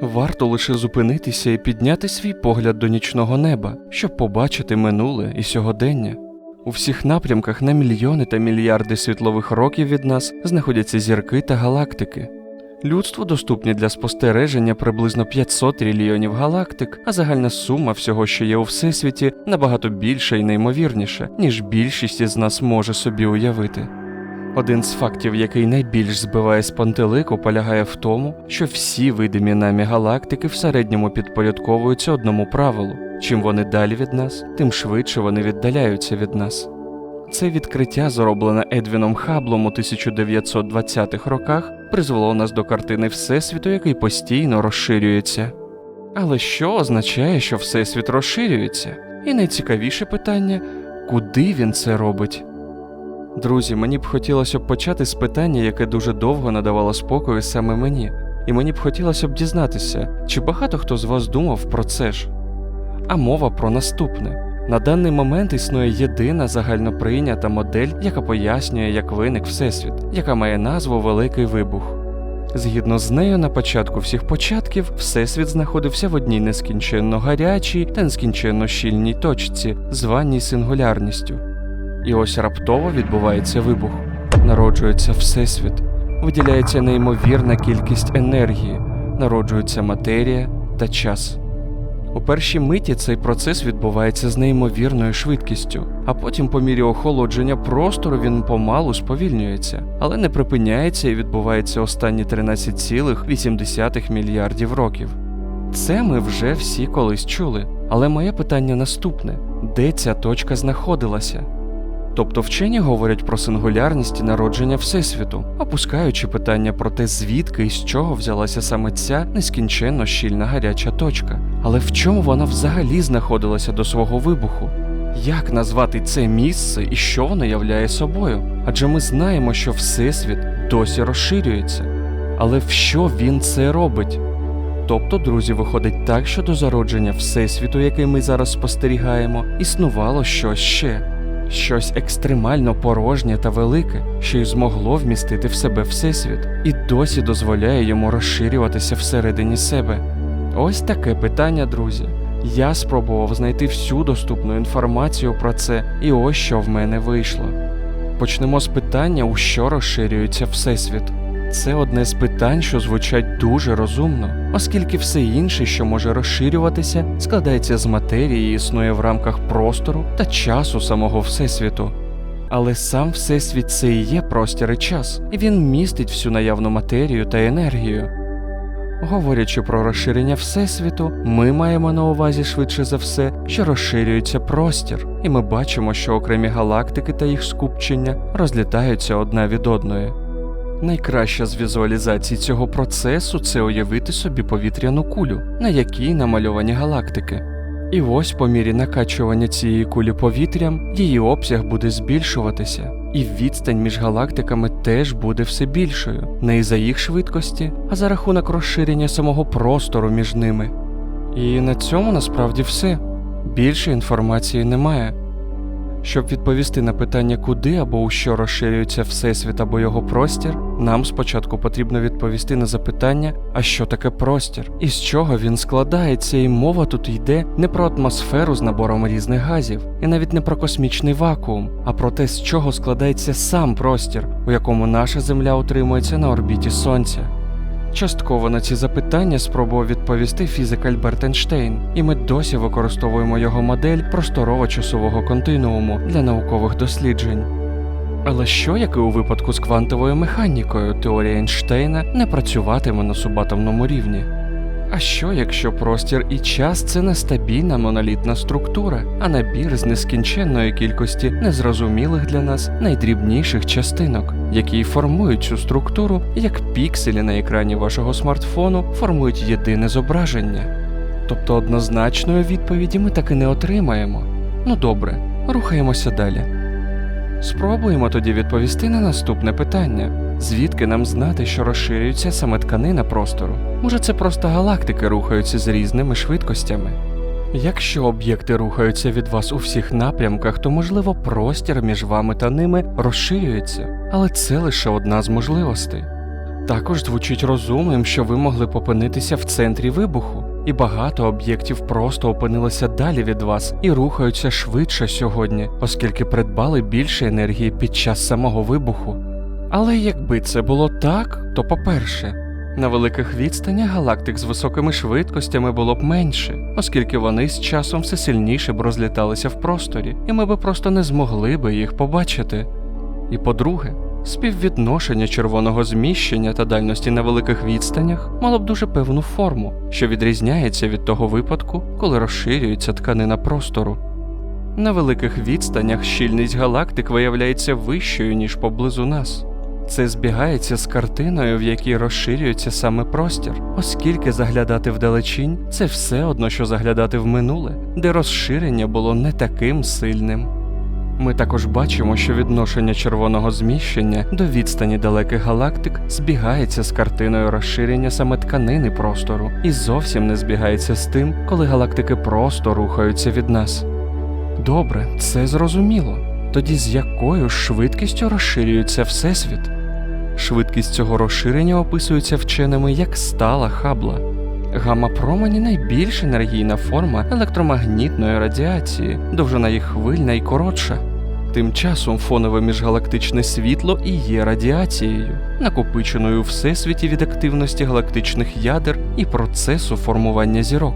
Варто лише зупинитися і підняти свій погляд до нічного неба, щоб побачити минуле і сьогодення. У всіх напрямках на мільйони та мільярди світлових років від нас знаходяться зірки та галактики. Людству доступні для спостереження приблизно 500 трильйонів галактик, а загальна сума всього, що є у всесвіті, набагато більша і неймовірніша, ніж більшість із нас може собі уявити. Один з фактів, який найбільш збиває з пантелику, полягає в тому, що всі видимі нами галактики в середньому підпорядковуються одному правилу: чим вони далі від нас, тим швидше вони віддаляються від нас. Це відкриття, зроблене Едвіном Хаблом у 1920-х роках, призвело нас до картини Всесвіту, який постійно розширюється. Але що означає, що Всесвіт розширюється? І найцікавіше питання куди він це робить? Друзі, мені б хотілося б почати з питання, яке дуже довго надавало спокою саме мені, і мені б хотілося б дізнатися, чи багато хто з вас думав про це ж. А мова про наступне. На даний момент існує єдина загальноприйнята модель, яка пояснює, як виник Всесвіт, яка має назву Великий Вибух. Згідно з нею, на початку всіх початків Всесвіт знаходився в одній нескінченно гарячій та нескінченно щільній точці, званій сингулярністю. І ось раптово відбувається вибух. Народжується Всесвіт, виділяється неймовірна кількість енергії, народжується матерія та час. У першій миті цей процес відбувається з неймовірною швидкістю, а потім, по мірі охолодження простору, він помалу сповільнюється, але не припиняється і відбувається останні 13,8 мільярдів років. Це ми вже всі колись чули. Але моє питання наступне: де ця точка знаходилася? Тобто вчені говорять про сингулярність і народження Всесвіту, опускаючи питання про те, звідки і з чого взялася саме ця нескінченно щільна гаряча точка. Але в чому вона взагалі знаходилася до свого вибуху? Як назвати це місце і що воно являє собою? Адже ми знаємо, що Всесвіт досі розширюється. Але в що він це робить? Тобто, друзі, виходить так, що до зародження Всесвіту, який ми зараз спостерігаємо, існувало щось ще щось екстремально порожнє та велике, що й змогло вмістити в себе Всесвіт, і досі дозволяє йому розширюватися всередині себе. Ось таке питання, друзі. Я спробував знайти всю доступну інформацію про це, і ось що в мене вийшло. Почнемо з питання, у що розширюється Всесвіт. Це одне з питань, що звучать дуже розумно, оскільки все інше, що може розширюватися, складається з матерії і існує в рамках простору та часу самого Всесвіту. Але сам Всесвіт це і є простір і час, і він містить всю наявну матерію та енергію. Говорячи про розширення Всесвіту, ми маємо на увазі швидше за все, що розширюється простір, і ми бачимо, що окремі галактики та їх скупчення розлітаються одна від одної. Найкраща з візуалізацій цього процесу це уявити собі повітряну кулю, на якій намальовані галактики. І ось по мірі накачування цієї кулі повітрям її обсяг буде збільшуватися, і відстань між галактиками теж буде все більшою, не із за їх швидкості, а за рахунок розширення самого простору між ними. І на цьому насправді все. Більше інформації немає. Щоб відповісти на питання, куди або у що розширюється Всесвіт або його простір, нам спочатку потрібно відповісти на запитання, а що таке простір, і з чого він складається, і мова тут йде не про атмосферу з набором різних газів, і навіть не про космічний вакуум, а про те, з чого складається сам простір, у якому наша Земля утримується на орбіті Сонця. Частково на ці запитання спробував відповісти фізик Альберт Ейнштейн, і ми досі використовуємо його модель просторово-часового континууму для наукових досліджень. Але що, як і у випадку з квантовою механікою, теорія Ейнштейна не працюватиме на субатомному рівні? А що, якщо простір і час це нестабільна монолітна структура, а набір з нескінченної кількості незрозумілих для нас найдрібніших частинок, які формують цю структуру, як пікселі на екрані вашого смартфону формують єдине зображення? Тобто однозначної відповіді ми таки не отримаємо. Ну добре, рухаємося далі. Спробуємо тоді відповісти на наступне питання: звідки нам знати, що розширюється саме тканина простору? Може, це просто галактики рухаються з різними швидкостями? Якщо об'єкти рухаються від вас у всіх напрямках, то можливо простір між вами та ними розширюється, але це лише одна з можливостей. Також звучить розумним, що ви могли б опинитися в центрі вибуху, і багато об'єктів просто опинилися далі від вас і рухаються швидше сьогодні, оскільки придбали більше енергії під час самого вибуху. Але якби це було так, то по-перше, на великих відстанях галактик з високими швидкостями було б менше, оскільки вони з часом все сильніше б розліталися в просторі, і ми би просто не змогли би їх побачити. І по-друге, співвідношення червоного зміщення та дальності на великих відстанях мало б дуже певну форму, що відрізняється від того випадку, коли розширюється тканина простору. На великих відстанях щільність галактик виявляється вищою, ніж поблизу нас. Це збігається з картиною, в якій розширюється саме простір, оскільки заглядати вдалечінь це все одно, що заглядати в минуле, де розширення було не таким сильним. Ми також бачимо, що відношення червоного зміщення до відстані далеких галактик збігається з картиною розширення саме тканини простору і зовсім не збігається з тим, коли галактики просто рухаються від нас. Добре, це зрозуміло. Тоді з якою швидкістю розширюється Всесвіт? Швидкість цього розширення описується вченими як стала хабла. Гамма-промені найбільш енергійна форма електромагнітної радіації, довжина їх хвиль найкоротша. Тим часом фонове міжгалактичне світло і є радіацією, накопиченою у всесвіті від активності галактичних ядер і процесу формування зірок.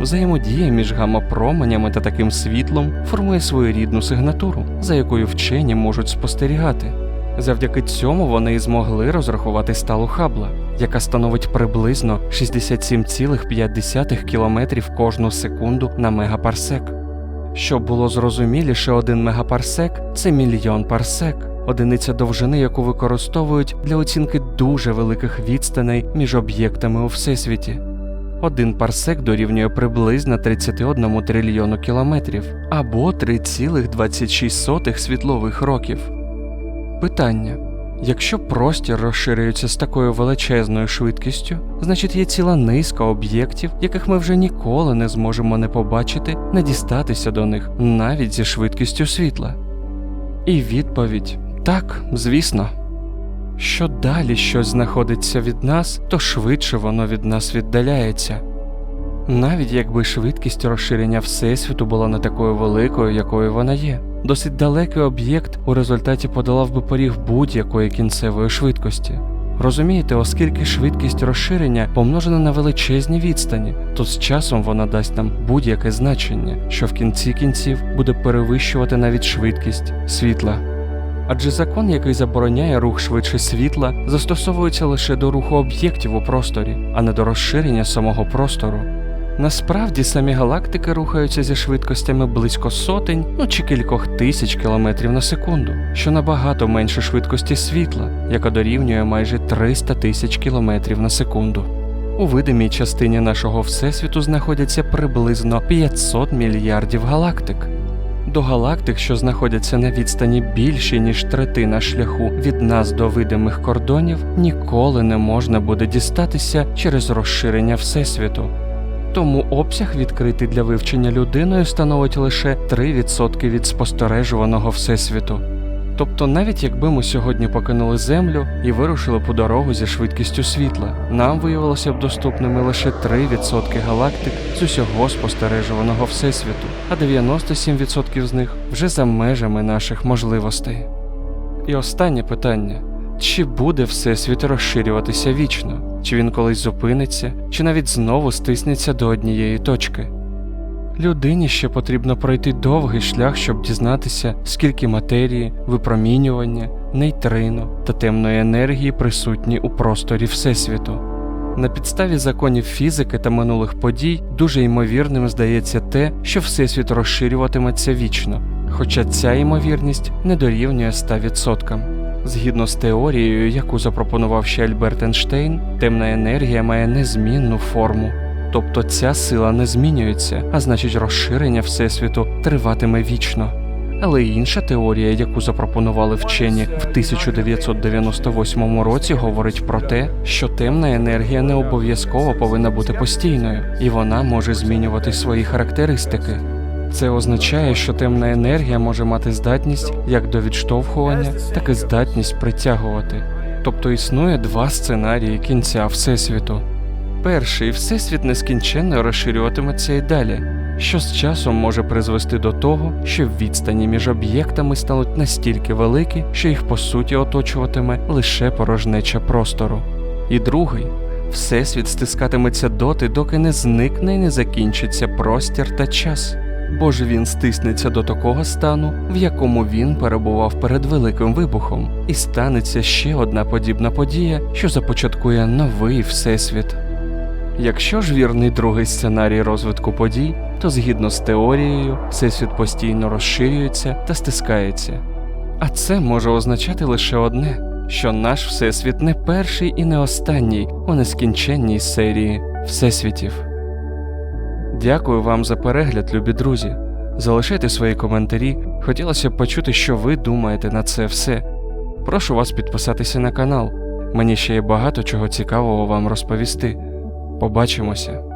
Взаємодія між гамма-променями та таким світлом формує своєрідну сигнатуру, за якою вчені можуть спостерігати. Завдяки цьому вони і змогли розрахувати сталу Хабла, яка становить приблизно 67,5 км кожну секунду на мегапарсек. Щоб було зрозуміліше, один мегапарсек це мільйон парсек, одиниця довжини, яку використовують для оцінки дуже великих відстаней між об'єктами у всесвіті. Один парсек дорівнює приблизно 31 трильйону кілометрів або 3,26 світлових років. Питання: якщо простір розширюється з такою величезною швидкістю, значить є ціла низка об'єктів, яких ми вже ніколи не зможемо не побачити, не дістатися до них навіть зі швидкістю світла. І відповідь так, звісно. Що далі щось знаходиться від нас, то швидше воно від нас віддаляється. Навіть якби швидкість розширення Всесвіту була не такою великою, якою вона є, досить далекий об'єкт у результаті подолав би поріг будь-якої кінцевої швидкості. Розумієте, оскільки швидкість розширення помножена на величезні відстані, то з часом вона дасть нам будь-яке значення, що в кінці кінців буде перевищувати навіть швидкість світла. Адже закон, який забороняє рух швидше світла, застосовується лише до руху об'єктів у просторі, а не до розширення самого простору. Насправді самі галактики рухаються зі швидкостями близько сотень, ну чи кількох тисяч кілометрів на секунду, що набагато менше швидкості світла, яка дорівнює майже 300 тисяч кілометрів на секунду. У видимій частині нашого всесвіту знаходяться приблизно 500 мільярдів галактик. До галактик, що знаходяться на відстані більше, ніж третина шляху від нас до видимих кордонів, ніколи не можна буде дістатися через розширення Всесвіту. Тому обсяг, відкритий для вивчення людиною, становить лише 3% від спостережуваного Всесвіту. Тобто, навіть якби ми сьогодні покинули Землю і вирушили по дорогу зі швидкістю світла, нам виявилося б доступними лише 3% галактик з усього спостережуваного Всесвіту, а 97% з них вже за межами наших можливостей. І останнє питання: чи буде Всесвіт розширюватися вічно? Чи він колись зупиниться, чи навіть знову стиснеться до однієї точки? Людині ще потрібно пройти довгий шлях, щоб дізнатися, скільки матерії, випромінювання, нейтрино та темної енергії присутні у просторі Всесвіту. На підставі законів фізики та минулих подій дуже ймовірним здається те, що Всесвіт розширюватиметься вічно, хоча ця ймовірність не дорівнює 100%. Згідно з теорією, яку запропонував ще Альберт Ейнштейн, темна енергія має незмінну форму. Тобто ця сила не змінюється, а значить розширення Всесвіту триватиме вічно. Але інша теорія, яку запропонували вчені в 1998 році, говорить про те, що темна енергія не обов'язково повинна бути постійною, і вона може змінювати свої характеристики. Це означає, що темна енергія може мати здатність як до відштовхування, так і здатність притягувати. Тобто існує два сценарії кінця Всесвіту. Перший всесвіт нескінченно розширюватиметься і далі, що з часом може призвести до того, що відстані між об'єктами стануть настільки великі, що їх по суті оточуватиме лише порожнеча простору. І другий всесвіт стискатиметься доти, доки не зникне і не закінчиться простір та час. Бо ж він стиснеться до такого стану, в якому він перебував перед великим вибухом, і станеться ще одна подібна подія, що започаткує новий всесвіт. Якщо ж вірний другий сценарій розвитку подій, то згідно з теорією, всесвіт постійно розширюється та стискається. А це може означати лише одне: що наш всесвіт не перший і не останній у нескінченній серії всесвітів. Дякую вам за перегляд, любі друзі. Залишайте свої коментарі. Хотілося б почути, що ви думаєте на це все. Прошу вас підписатися на канал. Мені ще є багато чого цікавого вам розповісти. Побачимося.